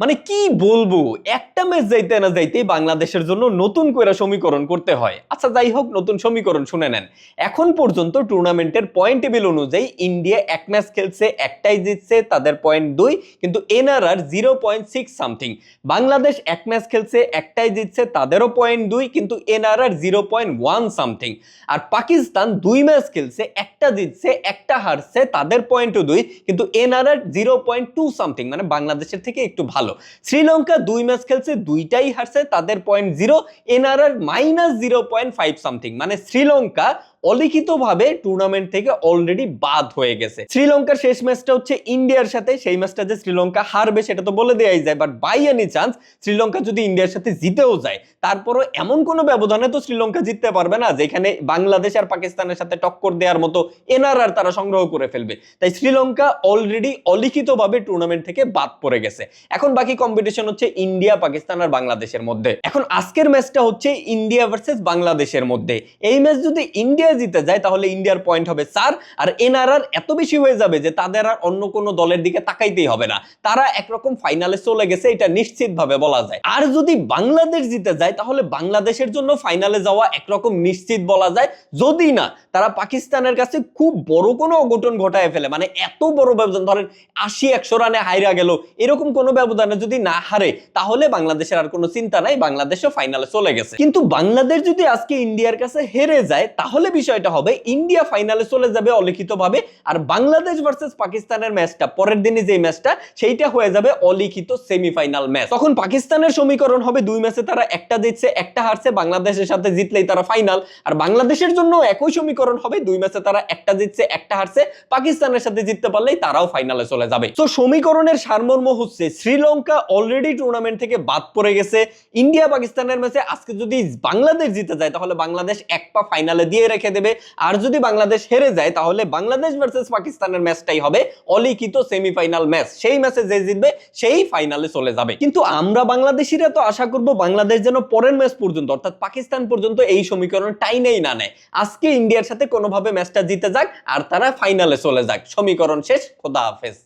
মানে কি বলব? একটা ম্যাচ যাইতে না যাইতে বাংলাদেশের জন্য নতুন করে সমীকরণ করতে হয়। আচ্ছা যাই হোক, নতুন সমীকরণ শুনে নেন। এখন পর্যন্ত টুর্নামেন্টের পয়েন্ট টেবিল অনুযায়ী ইন্ডিয়া এক ম্যাচ খেলছে, একটাই জিতছে, তাদের পয়েন্ট দুই, কিন্তু NRR zero point six something Bangladesh এক ম্যাচ খেলছে, একটাই জিতছে, তাদেরও পয়েন্ট দুই, কিন্তু NRR zero point one something আর পাকিস্তান দুই ম্যাচ খেলছে একটা জিতছে একটা হারছে তাদের পয়েন্টও দুই, কিন্তু NRR zero point two something মানে বাংলাদেশের থেকে একটু ভালো। শ্রীলঙ্কা দুই ম্যাচ খেলছে, দুইটাই হারছে, তাদের point zero NRR minus zero point five something মানে শ্রীলঙ্কা অলিখিতভাবে টুর্নামেন্ট থেকে অলরেডি বাদ হয়ে গেছে। শ্রীলঙ্কার শেষ ম্যাচটা হচ্ছে ইন্ডিয়ার সাথে, সেই ম্যাচটা যে শ্রীলঙ্কা হারবে সেটা তো বলে দেওয়াই যায় but by any chance Sri Lanka যদি ইন্ডিয়ার সাথে জিতেও যায়, তারপরও এমন কোনো ব্যবধানে তো শ্রীলঙ্কা জিততে পারবে না, যেখানে বাংলাদেশ আর পাকিস্তানের সাথে টক্কর দেওয়ার মতো এনআরআর তারা সংগ্রহ করে ফেলবে। তাই শ্রীলঙ্কা অলরেডি অলিখিতভাবে টুর্নামেন্ট থেকে বাদ পড়ে গেছে। এখন বাকি কম্পিটিশন হচ্ছে ইন্ডিয়া, পাকিস্তান আর বাংলাদেশের মধ্যে। এখন আজকের ম্যাচটা হচ্ছে ইন্ডিয়া ভার্সেস বাংলাদেশের মধ্যে। এই ম্যাচ যদি ইন্ডিয়া জিতে যায়, তাহলে ইন্ডিয়ার পয়েন্ট হবে চার আর এনআরআর এত বেশি হয়ে যাবে যে তাদের আর অন্য কোনো দলের দিকে তাকাইতেই হবে না। তারা একরকম ফাইনালে চলে গেছে, এটা নিশ্চিতভাবে বলা যায়। আর যদি বাংলাদেশ জিতে যায়, তাহলে বাংলাদেশের জন্য ফাইনালে যাওয়া একরকম নিশ্চিত বলা যায়। যদি না, তারা পাকিস্তানের কাছে খুব বড় কোনো অঘটন ঘটায় ফেলে। মানে এত বড় ব্যবধান, ধরেন আশি, একশো রানে হাইরা গেল, এরকম কোনো ব্যবধানে যদি না হারে, তাহলে বাংলাদেশের আর কোনো চিন্তা নাই, বাংলাদেশও ফাইনালে চলে গেছে। কিন্তু বাংলাদেশ যদি আজকে ইন্ডিয়ার কাছে হেরে যায়, তাহলে বিষয়টা হবে, ইন্ডিয়া ফাইনালে চলে যাবে অলিখিতভাবে, আর বাংলাদেশ ভার্সেস পাকিস্তানের ম্যাচটা পরের দিনে যে ম্যাচটা সেইটা হয়ে যাবে অলিখিত সেমিফাইনাল ম্যাচ তখন পাকিস্তানের সমীকরণ হবে, দুই ম্যাচে তারা একটা জিতছে, একটা হারছে, বাংলাদেশের সাথে জিতলেই তারা ফাইনাল আর বাংলাদেশের জন্য একই সমীকরণ হবে, দুই ম্যাচে তারা একটা জিতছে, একটা হারছে, পাকিস্তানের সাথে জিততে পারলেই তারাও ফাইনালে চলে যাবে। তো সমীকরণের সারমর্ম হচ্ছে, শ্রীলঙ্কা অলরেডি টুর্নামেন্ট থেকে বাদ পড়ে গেছে, ইন্ডিয়া পাকিস্তানের ম্যাচে আজকে যদি বাংলাদেশ জিতে যায়, তাহলে বাংলাদেশ এক পা ফাইনালে দিয়ে রেখে দেবে। আর যদি বাংলাদেশ হেরে যায়, তাহলে বাংলাদেশ ভার্সেস পাকিস্তানের ম্যাচটাই হবে অলিখিত সেমিফাইনাল ম্যাচ সেই ম্যাচে যে জিতবে, সেই ফাইনালে চলে যাবে। কিন্তু আমরা বাংলাদেশিরা তো আশা করব বাংলাদেশ যেন পরের ম্যাচ পর্যন্ত, অর্থাৎ পাকিস্তান পর্যন্ত এই সমীকরণ টাইনেই না নেয়। আজকে ইন্ডিয়ার সাথে কোনোভাবে ম্যাচটা জিতে যাক, আর তারা ফাইনালে চলে যাক। সমীকরণ শেষ, খোদা হাফেজ।